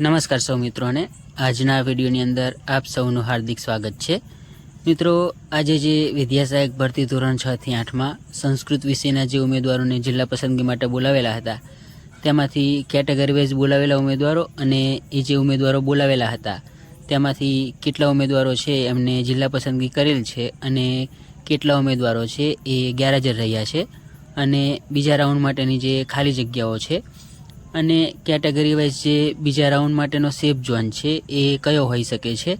નમસ્કાર સૌ મિત્રોને. આજના વિડીયોની અંદર આપ સૌનું હાર્દિક સ્વાગત છે. મિત્રો, આજે જે વિદ્યાસહાયક ભરતી ધોરણ છ થી આઠમાં સંસ્કૃત વિષયના જે ઉમેદવારોને જિલ્લા પસંદગી માટે બોલાવેલા હતા, તેમાંથી કેટેગરી વાઇઝ બોલાવેલા ઉમેદવારો અને એ જે ઉમેદવારો બોલાવેલા હતા, તેમાંથી કેટલા ઉમેદવારો છે એમને જિલ્લા પસંદગી કરેલ છે અને કેટલા ઉમેદવારો છે એ ગેરહાજર રહ્યા છે. અને બીજા રાઉન્ડ માટેની જે ખાલી જગ્યાઓ છે અને કેટેગરી વાઇઝ જે બીજા રાઉન્ડ માટેનો સેફ ઝોન છે, એ કયો હોઈ શકે છે?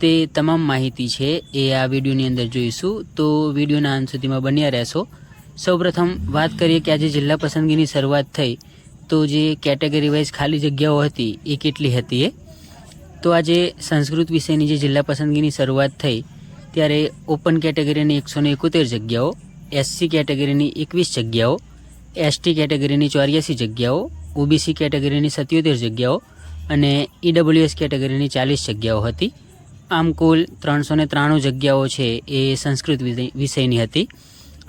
તે તમામ માહિતી છે, એ આ વિડીયોની અંદર જોઈશું. તો વિડીયોના અંત સુધીમાં બન્યા રહેશો. સૌપ્રથમ વાત કરીએ કે આજે જિલ્લા પસંદગીની શરૂઆત થઈ. તો જે કેટેગરી વાઇઝ ખાલી જગ્યાઓ હતી, એ કેટલી હતી એ? તો આજે સંસ્કૃત વિષયની જે જિલ્લા પસંદગીની શરૂઆત થઈ, ત્યારે ઓપન કેટેગરીની એકસો ને એકોતેર જગ્યાઓ એસસી કેટેગરીની એકવીસ જગ્યાઓ એસટી કેટેગરીની ચોર્યાસી જગ્યાઓ ઓબીસી કેટેગરીની સત્યોતેર જગ્યાઓ અને ઈડબ્લ્યુએસ કેટેગરીની ચાલીસ જગ્યાઓ હતી. આમ કુલ ત્રણસો ને ત્રાણું જગ્યાઓ છે એ સંસ્કૃત વિષયની હતી.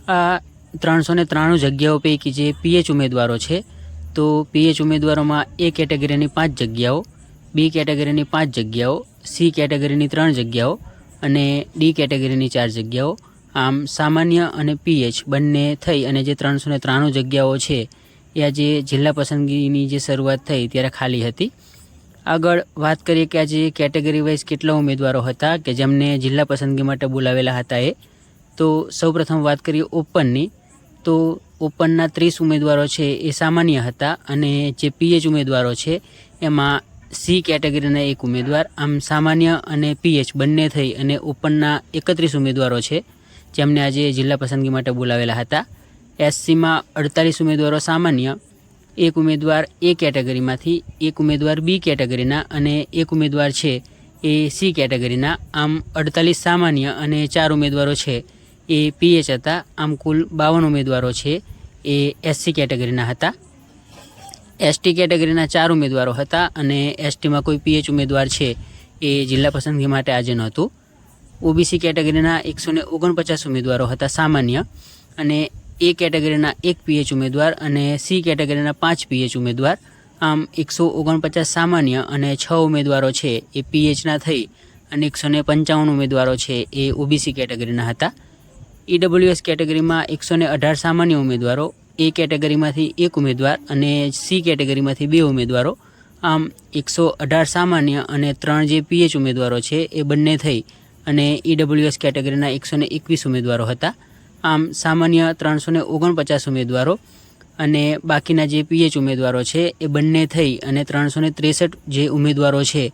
આ ત્રણસો ત્રાણું જગ્યાઓ પૈકી જે પીએચ ઉમેદવારો છે, તો પીએચ ઉમેદવારોમાં એ કેટેગરીની પાંચ જગ્યાઓ બી કેટેગરીની પાંચ જગ્યાઓ સી કેટેગરીની ત્રણ જગ્યાઓ અને ડી કેટેગરીની ચાર જગ્યાઓ. આમ સામાન્ય અને પીએચ બંને થઈ અને જે ત્રણસો ને ત્રાણું જગ્યાઓ છે એ આજે જિલ્લા પસંદગીની જે શરૂઆત થઈ ત્યારે ખાલી હતી. આગળ વાત કરીએ કે આજે કેટેગરી વાઇઝ કેટલા ઉમેદવારો હતા કે જેમને જિલ્લા પસંદગી માટે બોલાવેલા હતા એ. તો સૌપ્રથમ વાત કરીએ ઓપનની. તો ઓપનના ત્રીસ ઉમેદવારો છે એ સામાન્ય હતા અને જે પીએચ ઉમેદવારો છે એમાં સી કેટેગરીના એક ઉમેદવાર, આમ સામાન્ય અને પીએચ બંને થઈ અને ઓપનના એકત્રીસ ઉમેદવારો છે જેમને આજે જિલ્લા પસંદગી માટે બોલાવેલા હતા. એસસીમાં અડતાલીસ ઉમેદવારો સામાન્ય, એક ઉમેદવાર એ કેટેગરીમાંથી, એક ઉમેદવાર બી કેટેગરીના અને એક ઉમેદવાર છે એ સી કેટેગરીના. આમ અડતાલીસ સામાન્ય અને ચાર ઉમેદવારો છે એ પીએચ હતા. આમ કુલ બાવન ઉમેદવારો છે એ એસસી કેટેગરીના હતા. એસટી કેટેગરીના ચાર ઉમેદવારો હતા અને એસટીમાં કોઈ પીએચ ઉમેદવાર છે એ જિલ્લા પસંદગી માટે આજે નહોતું. ઓબીસી કેટેગરીના એકસો ઓગણપચાસ ઉમેદવારો હતા સામાન્ય અને એ કેટેગરીના એક પીએચ ઉમેદવાર અને સી કેટેગરીના પાંચ પીએચ ઉમેદવાર. આમ એકસો ઓગણપચાસ સામાન્ય અને છ ઉમેદવારો છે એ પીએચના થઈ અને એકસો ને પંચાવન ઉમેદવારો છે એ ઓબીસી કેટેગરીના હતા. ઈડબ્લ્યુએસ કેટેગરીમાં એકસો ને અઢાર સામાન્ય ઉમેદવારો, એ કેટેગરીમાંથી એક ઉમેદવાર અને સી કેટેગરીમાંથી બે ઉમેદવારો. આમ એકસો અઢાર સામાન્ય અને ત્રણ જે પીએચ ઉમેદવારો છે એ બંને થઈ અને ઈડબ્લ્યુએસ કેટેગરીના એકસો એકવીસ ઉમેદવારો હતા. આમ સામાન્ય ત્રણસો ને ઓગણપચાસ ઉમેદવારો અને બાકીના જે પીએચ ઉમેદવારો છે એ બંને થઈ અને ત્રણસો ને ત્રેસઠ જે ઉમેદવારો છે,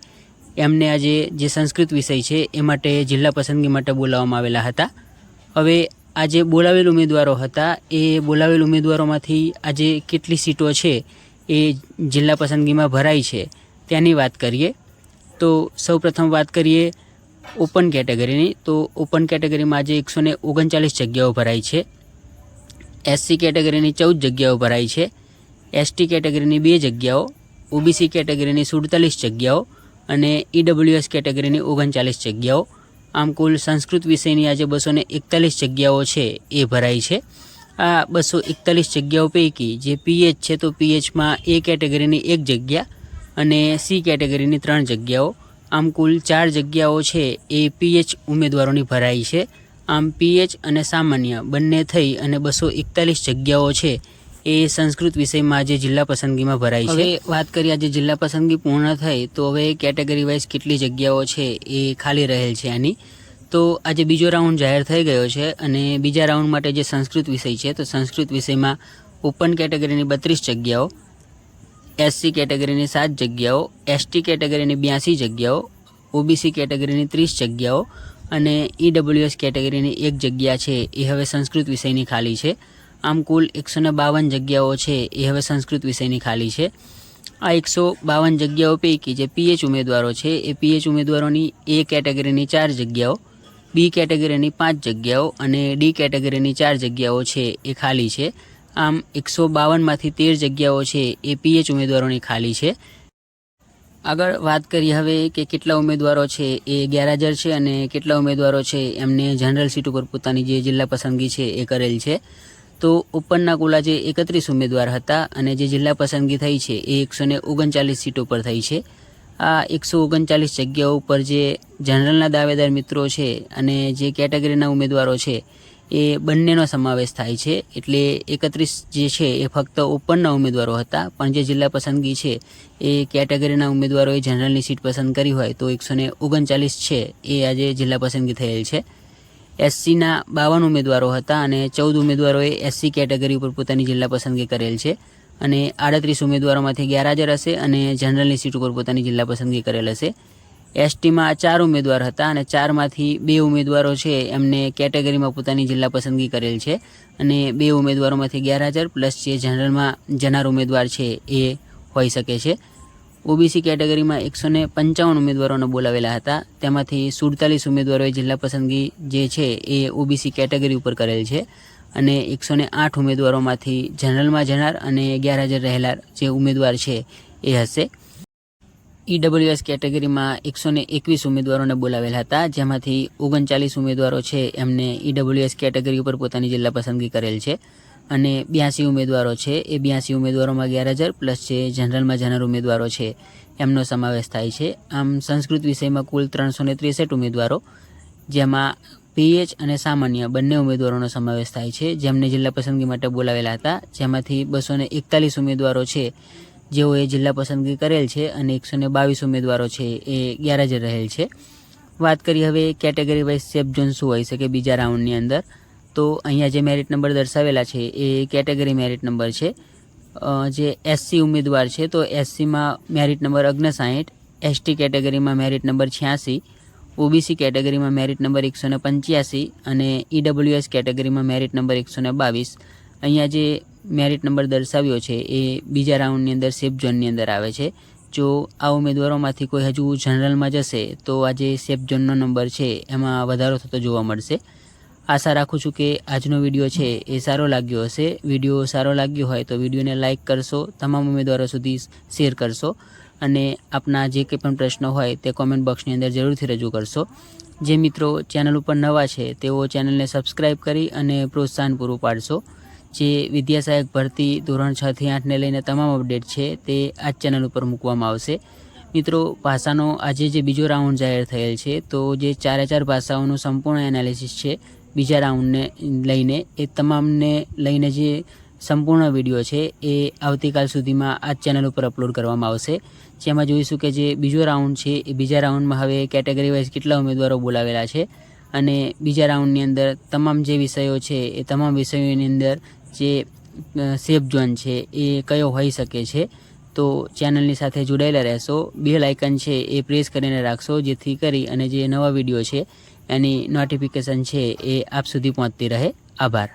એમને આજે જે સંસ્કૃત વિષય છે એ માટે જિલ્લા પસંદગી માટે બોલાવવામાં આવેલા હતા. હવે આજે બોલાવેલ ઉમેદવારો હતા, એ બોલાવેલ ઉમેદવારોમાંથી આજે કેટલી સીટો છે એ જિલ્લા પસંદગીમાં ભરાઈ છે, તેની વાત કરીએ. તો સૌપ્રથમ વાત કરીએ ઓપન કેટેગરીની, તો ઓપન કેટેગરીમાં આજે એકસો ને ઓગણચાલીસ જગ્યાઓ ભરાઈ છે. એસસી કેટેગરીની ચૌદ જગ્યાઓ ભરાઈ છે. એસટી કેટેગરીની બે જગ્યાઓ ઓબીસી કેટેગરીની સુડતાલીસ જગ્યાઓ અને ઈડબ્લ્યુએસ કેટેગરીની ઓગણચાલીસ જગ્યાઓ. આમ કુલ સંસ્કૃત વિષયની આજે બસો એકતાલીસ જગ્યાઓ છે એ ભરાઈ છે. આ બસો એકતાલીસ જગ્યાઓ પૈકી જે પીએચ છે તો પીએચમાં એ કેટેગરીની એક જગ્યા અને સી કેટેગરીની ત્રણ જગ્યાઓ. આમ કુલ ચાર જગ્યાઓ છે, એ પીએચ ઉમેદવારોની ભરાઈ છે. આમ પીએચ અને સામાન્ય બંને થઈ અને બસો એકતાલીસ જગ્યાઓ છે, એ સંસ્કૃત વિષયમાં આજે જિલ્લા પસંદગીમાં ભરાઈ છે. વાત કરીએ આજે જિલ્લા પસંદગી પૂર્ણ થઈ, તો હવે કેટેગરી વાઇઝ કેટલી જગ્યાઓ છે, એ ખાલી રહેલ છે આની. તો આજે બીજો રાઉન્ડ જાહેર થઈ ગયો છે અને બીજા રાઉન્ડ માટે જે સંસ્કૃત વિષય છે, તો સંસ્કૃત વિષયમાં ઓપન કેટેગરીની બત્રીસ જગ્યાઓ એસસી કેટેગરીની સાત જગ્યાઓ, એસટી કેટેગરીની બ્યાસી જગ્યાઓ, ઓબીસી કેટેગરીની ત્રીસ જગ્યાઓ અને ઈડબ્લ્યુએસ કેટેગરીની એક જગ્યા છે, એ હવે સંસ્કૃત વિષયની ખાલી છે. આમ કુલ એકસો ને બાવન જગ્યાઓ છે, એ હવે સંસ્કૃત વિષયની ખાલી છે. આ એકસો બાવન જગ્યાઓ પૈકી જે પીએચ ઉમેદવારો છે, એ પીએચ ઉમેદવારોની એ કેટેગરીની ચાર જગ્યાઓ, બી કેટેગરીની પાંચ જગ્યાઓ અને ડી કેટેગરીની ચાર જગ્યાઓ છે, એ ખાલી છે. આમ એકસો બાવનમાંથી તેર જગ્યાઓ છે એ પીએચ ઉમેદવારોની ખાલી છે. આગળ વાત કરીએ હવે કે કેટલા ઉમેદવારો છે એ ગેરહાજર છે અને કેટલા ઉમેદવારો છે એમને જનરલ સીટ ઉપર પોતાની જે જિલ્લા પસંદગી છે એ કરેલ છે. તો ઉપરના કુલ આજે એકત્રીસ ઉમેદવાર હતા અને જે જિલ્લા પસંદગી થઈ છે એ એકસો ને ઓગણચાલીસ સીટો પર થઈ છે. આ એકસો ઓગણચાલીસ જગ્યાઓ ઉપર જે જનરલના દાવેદાર મિત્રો છે અને જે કેટેગરીના ઉમેદવારો છે એ બંનેનો સમાવેશ થાય છે. એટલે એકત્રીસ જે છે એ ફક્ત ઓપનના ઉમેદવારો હતા, પણ જે જિલ્લા પસંદગી છે એ કેટેગરીના ઉમેદવારોએ જનરલની સીટ પસંદ કરી હોય તો એકસો ને ઓગણચાલીસ છે એ આજે જિલ્લા પસંદગી થયેલ છે. એસસીના બાવન ઉમેદવારો હતા અને ચૌદ ઉમેદવારોએ એસસી કેટેગરી ઉપર પોતાની જિલ્લા પસંદગી કરેલ છે અને આડત્રીસ ઉમેદવારોમાંથી ગેરહાજર હશે અને જનરલની સીટ ઉપર પોતાની જિલ્લા પસંદગી કરેલ હશે. એસટીમાં ચાર ઉમેદવાર હતા અને ચારમાંથી બે ઉમેદવારો છે, એમને કેટેગરીમાં પોતાની જિલ્લા પસંદગી કરેલ છે અને બે ઉમેદવારોમાંથી ગેરહાજર, પ્લસ જે જનરલમાં જનાર ઉમેદવાર છે એ હોઈ શકે છે. ઓબીસી કેટેગરીમાં એકસો ને પંચાવન ઉમેદવારોને બોલાવેલા હતા. તેમાંથી સુડતાલીસ ઉમેદવારોએ જિલ્લા પસંદગી જે છે એ ઓબીસી કેટેગરી ઉપર કરેલ છે અને એકસો ને આઠ ઉમેદવારોમાંથી જનરલમાં જનાર અને ગેરહાજર રહેલા જે ઉમેદવાર છે એ હશે. ઈડબ્લ્યુએસ કેટેગરીમાં એકસો ને એકવીસ ઉમેદવારોને બોલાવેલા હતા, જેમાંથી ઓગણચાલીસ ઉમેદવારો છે એમને ઈડબ્લ્યુએસ કેટેગરી ઉપર પોતાની જિલ્લા પસંદગી કરેલ છે. અને બ્યાસી ઉમેદવારો છે, એ બ્યાસી ઉમેદવારોમાં ગેરહાજર પ્લસ જે જનરલમાં જનરલ ઉમેદવારો છે. એમનો સમાવેશ થાય છે. આમ સંસ્કૃત વિષયમાં કુલ ત્રણસો ને ત્રેસઠ ઉમેદવારો, જેમાં પીએચ અને સામાન્ય બંને ઉમેદવારોનો સમાવેશ થાય છે, જેમને જિલ્લા પસંદગી માટે બોલાવેલા હતા, જેમાંથી બસો એકતાલીસ ઉમેદવારો છે. જેઓએ જિલ્લા પસંદગી કરેલ છે અને એકસો ને બાવીસ ઉમેદવારો છે એ ગેરહાજર રહેલ છે. વાત કરીએ હવે કેટેગરી વાઇઝ સેફ ઝોન શું હોઈ શકે બીજા રાઉન્ડની અંદર? તો અહીંયા જે મેરિટ નંબર દર્શાવેલા છે એ કેટેગરી મેરિટ નંબર છે. જે એસસી ઉમેદવાર છે તો એસસીમાં મેરિટ નંબર અગ્નસાઠ એસટી કેટેગરીમાં મેરિટ નંબર છ્યાસી ઓબીસી કેટેગરીમાં મેરિટ નંબર એકસો ને પંચ્યાસી અને ઈડબ્લ્યુએસ કેટેગરીમાં મેરિટ નંબર એકસો ને બાવીસ. અહીંયા જે મેરિટ નંબર દર્શાવ્યો છે એ બીજા રાઉન્ડની અંદર સેફ ઝોનની અંદર આવે છે. જો આ ઉમેદવારોમાંથી કોઈ હજુ જનરલમાં જશે, તો આ જે સેફ ઝોનનો નંબર છે, એમાં વધારો થતો જોવા મળશે. આશા રાખું છું કે આજનો વીડિયો છે એ સારો લાગ્યો હશે. વીડિયો સારો લાગ્યો હોય તો વિડીયોને લાઇક કરશો, તમામ ઉમેદવારો સુધી શેર કરશો અને આપના જે કંઈ પણ પ્રશ્નો હોય તે કોમેન્ટ બોક્સની અંદર જરૂરથી રજૂ કરશો. જે મિત્રો ચેનલ ઉપર નવા છે, તેઓ ચેનલને સબસ્ક્રાઈબ કરી અને પ્રોત્સાહન પૂરું પાડશો. જે વિદ્યાસહાયક ભરતી ધોરણ છ થી આઠને લઈને તમામ અપડેટ છે તે આ ચેનલ ઉપર મૂકવામાં આવશે. મિત્રો, ભાષાનો આજે જે બીજો રાઉન્ડ જાહેર થયેલ છે, તો જે ચારે ચાર ભાષાઓનું સંપૂર્ણ એનાલિસિસ છે, બીજા રાઉન્ડને લઈને એ તમામને લઈને જે સંપૂર્ણ વીડિયો છે, એ આવતીકાલ સુધીમાં આ ચેનલ ઉપર અપલોડ કરવામાં આવશે. જેમાં જોઈશું કે જે બીજો રાઉન્ડ છે, એ બીજા રાઉન્ડમાં હવે કેટેગરી વાઇઝ કેટલા ઉમેદવારો બોલાવેલા છે અને બીજા રાઉન્ડની અંદર તમામ જે વિષયો છે, એ તમામ વિષયોની અંદર જે સેફ ઝોન છે એ કયો હોઈ શકે છે, તો ચેનલની સાથે જોડાયેલા રહેશો. બે આઇકન છે એ પ્રેસ કરીને રાખશો, જેથી કરી અને જે નવા વીડિયો છે એની નોટિફિકેશન છે એ આપ સુધી પહોંચતી રહે. આભાર.